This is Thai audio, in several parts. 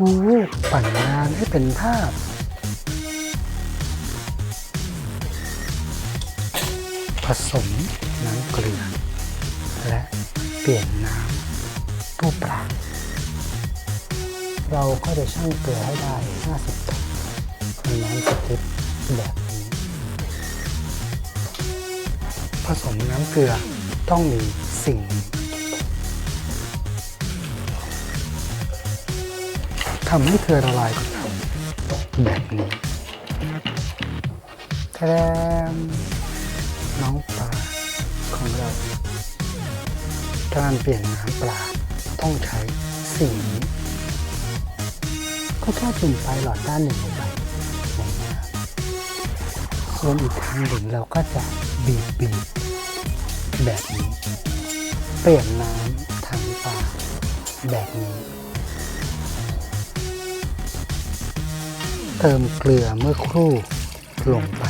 ทูปั่นงานให้เป็นภาพ ผสมน้ำเกลือ และเปลี่ยนน้ำตู้ปลาเราก็จะชั่งเกลือให้ได้ 50ตันในน้ำสติ๊กแบบนี้ ผสมน้ำเกลือต้องมีสิ่ง ทำให้เกลือละลายกับเราแบบนี้แทมน้องปลาของเรา การเปลี่ยนน้ำปลาต้องใช้สิ่งนี้ก็แค่จุ่มไฟหลอดด้านหนึ่งลงไปนน้ำส่วนอีกทางหนึ่งเราก็จะบีบบีบแบบนี้ เปลี่ยนน้ำถังปลาแบบนี้ เติมเกลือเมื่อครู่ลงไป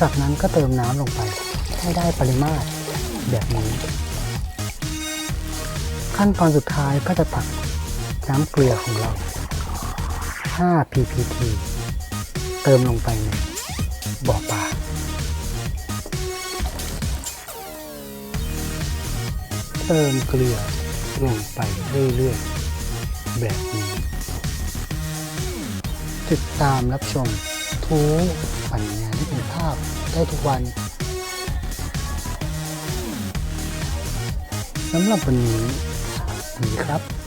จากนั้นก็เติมน้ำลงไปให้ได้ปริมาตรแบบนี้ ขั้นตอนสุดท้ายก็จะตักน้ำเกลือของเรา 5 ppt เติมลงไปในบ่อปลาเติมเกลือ ลงไปเรื่อยๆแบบนี้ ติดตามรับชมทูปั่นงานที่เป็นภาพได้ทุกวันสำหรับวันนี้สวัสดีครับ